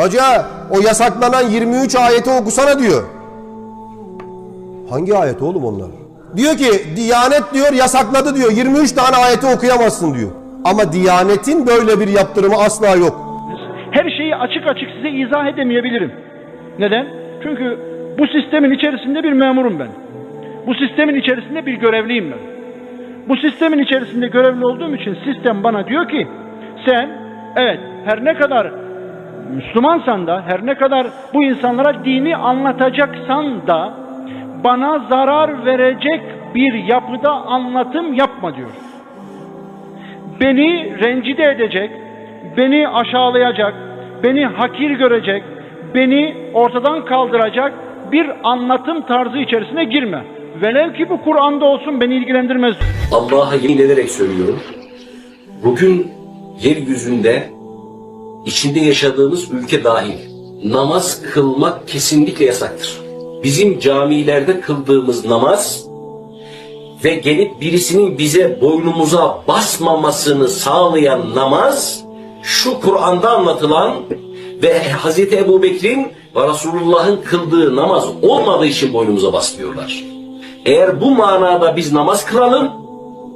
Hoca o yasaklanan 23 ayeti okusana diyor. Hangi ayet oğlum onlar? Diyor ki Diyanet diyor yasakladı diyor. 23 tane ayeti okuyamazsın diyor. Ama Diyanet'in böyle bir yaptırımı asla yok. Her şeyi açık açık size izah edemeyebilirim. Neden? Çünkü bu sistemin içerisinde bir memurum ben. Bu sistemin içerisinde bir görevliyim ben. Bu sistemin içerisinde görevli olduğum için sistem bana diyor ki sen evet her ne kadar Müslümansan da her ne kadar bu insanlara dini anlatacaksan da bana zarar verecek bir yapıda anlatım yapma diyor. Beni rencide edecek, beni aşağılayacak, beni hakir görecek, beni ortadan kaldıracak bir anlatım tarzı içerisine girme. Velev ki bu Kur'an'da olsun beni ilgilendirmez. Allah'a yemin ederek söylüyorum. Bugün yeryüzünde içinde yaşadığımız ülke dahil namaz kılmak kesinlikle yasaktır. Bizim camilerde kıldığımız namaz ve gelip birisinin bize boynumuza basmamasını sağlayan namaz şu Kur'an'da anlatılan ve Hz. Ebu Bekir'in ve Resulullah'ın kıldığı namaz olmadığı için boynumuza basmıyorlar. Eğer bu manada biz namaz kılalım,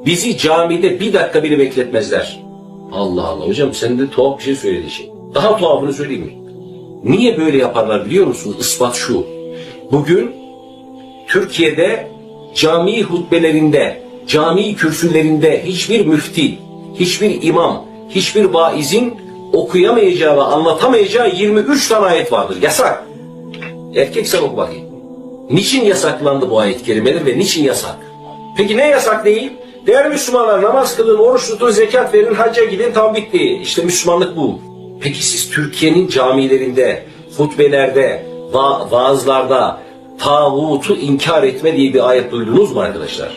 bizi camide bir dakika bile bekletmezler. Allah Allah hocam sen de tuhaf bir şey söyledin şey. Daha tuhafını söyleyeyim mi? Niye böyle yaparlar biliyor musunuz? Ispat şu. Bugün Türkiye'de cami hutbelerinde, cami kürsülerinde hiçbir müfti, hiçbir imam, hiçbir vaizin okuyamayacağı ve anlatamayacağı 23 tane ayet vardır. Yasak. Erkek sen oku bakayım. Niçin yasaklandı bu ayet kelimeler ve niçin yasak? Peki ne yasak değil? Değerli Müslümanlar namaz kılın, oruç tutun, zekat verin, hacca gidin tam bitti. İşte Müslümanlık bu. Peki siz Türkiye'nin camilerinde, hutbelerde, va vaazlarda tağutu inkar etme diye bir ayet duydunuz mu arkadaşlar?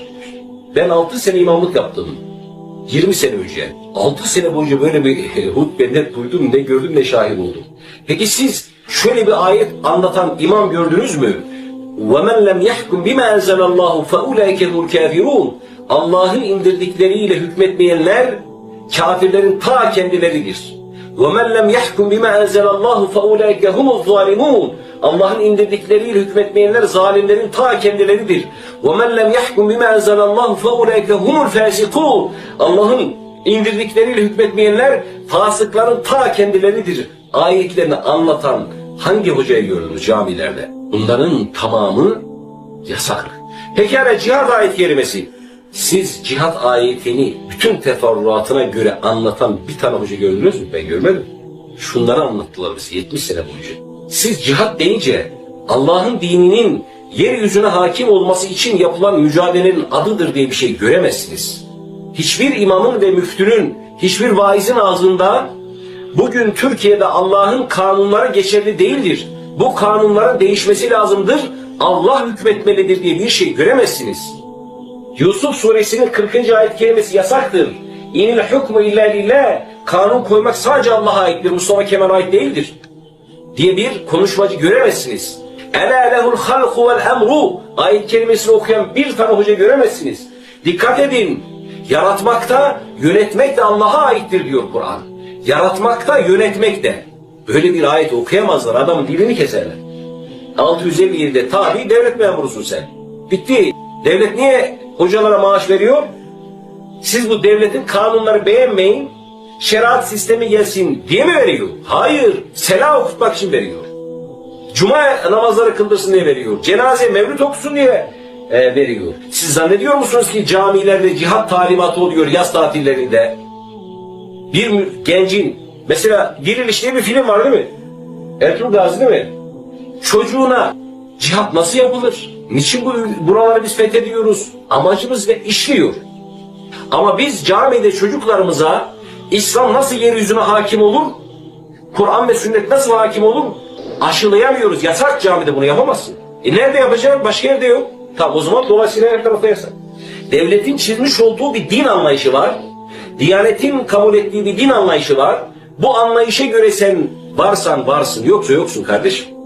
Ben 6 sene imamlık yaptım. 20 sene önce. 6 sene boyunca böyle bir hutbe ne duydum, ne gördüm, ne şahit oldum. Peki siz şöyle bir ayet anlatan imam gördünüz mü? وَمَنْ لَمْ يَحْكُمْ بِمَا أَنْزَلَ اللّٰهُ فَاُولَٰئِكَ هُمُ الْكَافِرُونَ Allah'ın indirdikleriyle hükmetmeyenler kafirlerin ta kendileridir. وَمَنْ لَمْ يَحْكُمْ بِمَا أَنْزَلَ اللّٰهُ فَاُولَٰئِكَ هُمُ الظَّالِمُونَ Allah'ın indirdikleriyle hükmetmeyenler zalimlerin ta kendileridir. وَمَنْ لَمْ يَحْكُمْ بِمَا أَنْزَلَ اللّٰهُ فَاُولَٰئِكَ هُمُ الْفَاسِقُونَ Allah'ın indirdikleriyle hükmetmeyenler fasıkların ta kendileridir. Ayetlerini anlatan hangi hocayı gördünüz camilerde? Bunların tamamı yasak. Pekala cihat ayet kelimesi. Siz cihat ayetini bütün teferruatına göre anlatan bir tane hoca gördünüz mü? Ben görmedim. Şunları anlattılar bize 70 sene boyunca. Siz cihat deyince Allah'ın dininin yeryüzüne hakim olması için yapılan mücadelenin adıdır diye bir şey göremezsiniz. Hiçbir imamın ve müftünün, hiçbir vaizin ağzında bugün Türkiye'de Allah'ın kanunları geçerli değildir. Bu kanunların değişmesi lazımdır. Allah hükmetmelidir diye bir şey göremezsiniz. Yusuf suresinin 40. ayet kelimesi yasaktır. İnil hukmu illa lillah. Kanun koymak sadece Allah'a aittir. Mustafa Kemal ait değildir. Diye bir konuşmacı göremezsiniz. Ela lehul halku vel emru. Ayet kelimesini okuyan bir tane hoca göremezsiniz. Dikkat edin. Yaratmakta, yönetmek de Allah'a aittir diyor Kur'an. Yaratmakta, yönetmek de. Böyle bir ayet okuyamazlar. Adamın dilini keserler. 657'de tabi devlet memurusun sen. Bitti. Devlet niye hocalara maaş veriyor? Siz bu devletin kanunları beğenmeyin, şeriat sistemi gelsin diye mi veriyor? Hayır. Selah okutmak için veriyor. Cuma namazları kıldırsın diye veriyor. Cenaze mevlüt okusun diye e, veriyor. Siz zannediyor musunuz ki camilerde cihat talimatı oluyor yaz tatillerinde? Bir gencin mesela Diriliş diye bir film var değil mi? Ertuğrul Gazi değil mi? Çocuğuna cihat nasıl yapılır? Niçin bu buraları biz fethediyoruz? Amacımız ve işliyor. Ama biz camide çocuklarımıza İslam nasıl yeryüzüne hakim olur? Kur'an ve sünnet nasıl hakim olur? Aşılayamıyoruz. Yasak camide bunu yapamazsın. E nerede yapacaksın? Başka yerde yok. Tamam o zaman dolayısıyla her tarafta yasak. Devletin çizmiş olduğu bir din anlayışı var. Diyanetin kabul ettiği bir din anlayışı var. Bu anlayışa göre sen varsan varsın, yoksa yoksun kardeşim.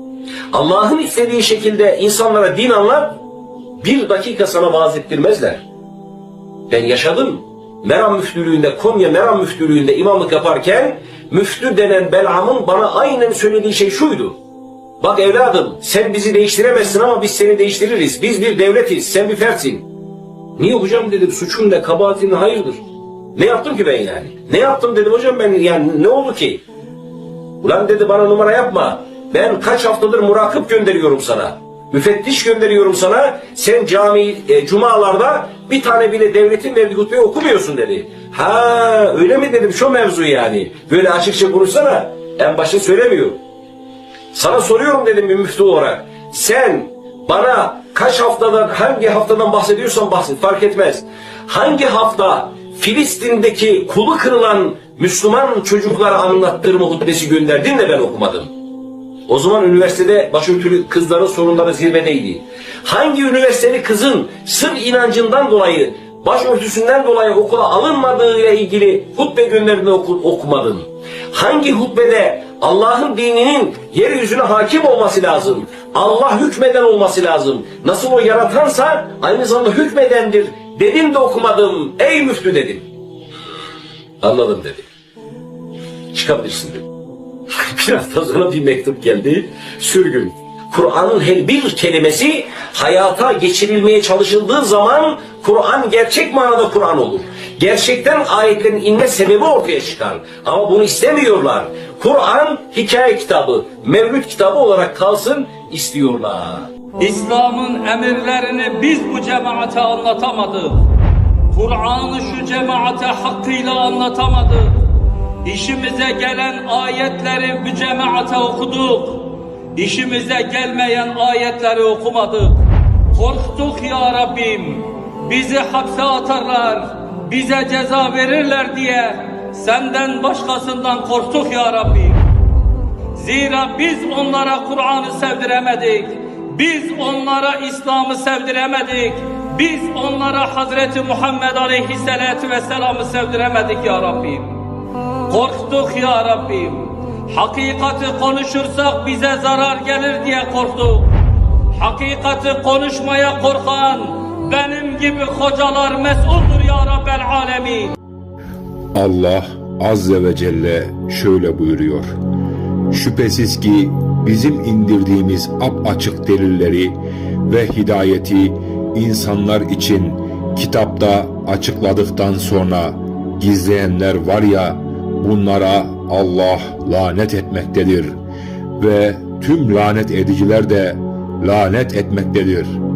Allah'ın istediği şekilde insanlara din anlat, bir dakika sana vaaz ettirmezler. Ben yaşadım. Meram müftülüğünde, Konya Meram müftülüğünde imamlık yaparken müftü denen Belam'ın bana aynen söylediği şey şuydu. Bak evladım sen bizi değiştiremezsin ama biz seni değiştiririz. Biz bir devletiz, sen bir fertsin. Niye hocam dedim suçum ne, kabahatin ne, hayırdır? Ne yaptım ki ben yani? Ne yaptım dedim hocam ben yani ne oldu ki? Ulan dedi bana numara yapma. Ben kaç haftadır murakip gönderiyorum sana. Müfettiş gönderiyorum sana. Sen cami, e, cumalarda bir tane bile devletin verdiği hutbeyi okumuyorsun dedi. Ha öyle mi dedim şu mevzu yani. Böyle açıkça konuşsana. En başta söylemiyor. Sana soruyorum dedim bir müftü olarak. Sen bana kaç haftadan hangi haftadan bahsediyorsan bahset fark etmez. Hangi hafta Filistin'deki kulu kırılan Müslüman çocuklara anlattırma hutbesi gönderdin de ben okumadım. O zaman üniversitede başörtülü kızların sorunları zirvedeydi. Hangi üniversiteli kızın sırf inancından dolayı, başörtüsünden dolayı okula alınmadığı ile ilgili hutbe gönderdiğini oku, okumadın? Hangi hutbede Allah'ın dininin yeryüzüne hakim olması lazım? Allah hükmeden olması lazım. Nasıl o yaratansa aynı zamanda hükmedendir. Dedim de okumadım. Ey müftü dedim. Anladım dedi. Çıkabilirsin dedi. Bir hafta sonra bir mektup geldi. Sürgün. Kur'an'ın her bir kelimesi hayata geçirilmeye çalışıldığı zaman Kur'an gerçek manada Kur'an olur. Gerçekten ayetlerin inme sebebi ortaya çıkar. Ama bunu istemiyorlar. Kur'an hikaye kitabı, mevlüt kitabı olarak kalsın istiyorlar. İslam'ın emirlerini biz bu cemaate anlatamadık. Kur'an'ı şu cemaate hakkıyla anlatamadık. İşimize gelen ayetleri bu cemaate okuduk. İşimize gelmeyen ayetleri okumadık. Korktuk ya Rabbim. Bizi hapse atarlar, bize ceza verirler diye senden başkasından korktuk ya Rabbim. Zira biz onlara Kur'an'ı sevdiremedik. Biz onlara İslam'ı sevdiremedik. Biz onlara Hazreti Muhammed Aleyhisselatü Vesselam'ı sevdiremedik ya Rabbim. Korktuk ya Rabbim. Hakikati konuşursak bize zarar gelir diye korktuk. Hakikati konuşmaya korkan benim gibi hocalar mesuldur ya Rabbel Alemin. Allah Azze ve Celle şöyle buyuruyor. Şüphesiz ki bizim indirdiğimiz açık delilleri ve hidayeti insanlar için kitapta açıkladıktan sonra gizleyenler var ya bunlara Allah lanet etmektedir ve tüm lanet ediciler de lanet etmektedir.''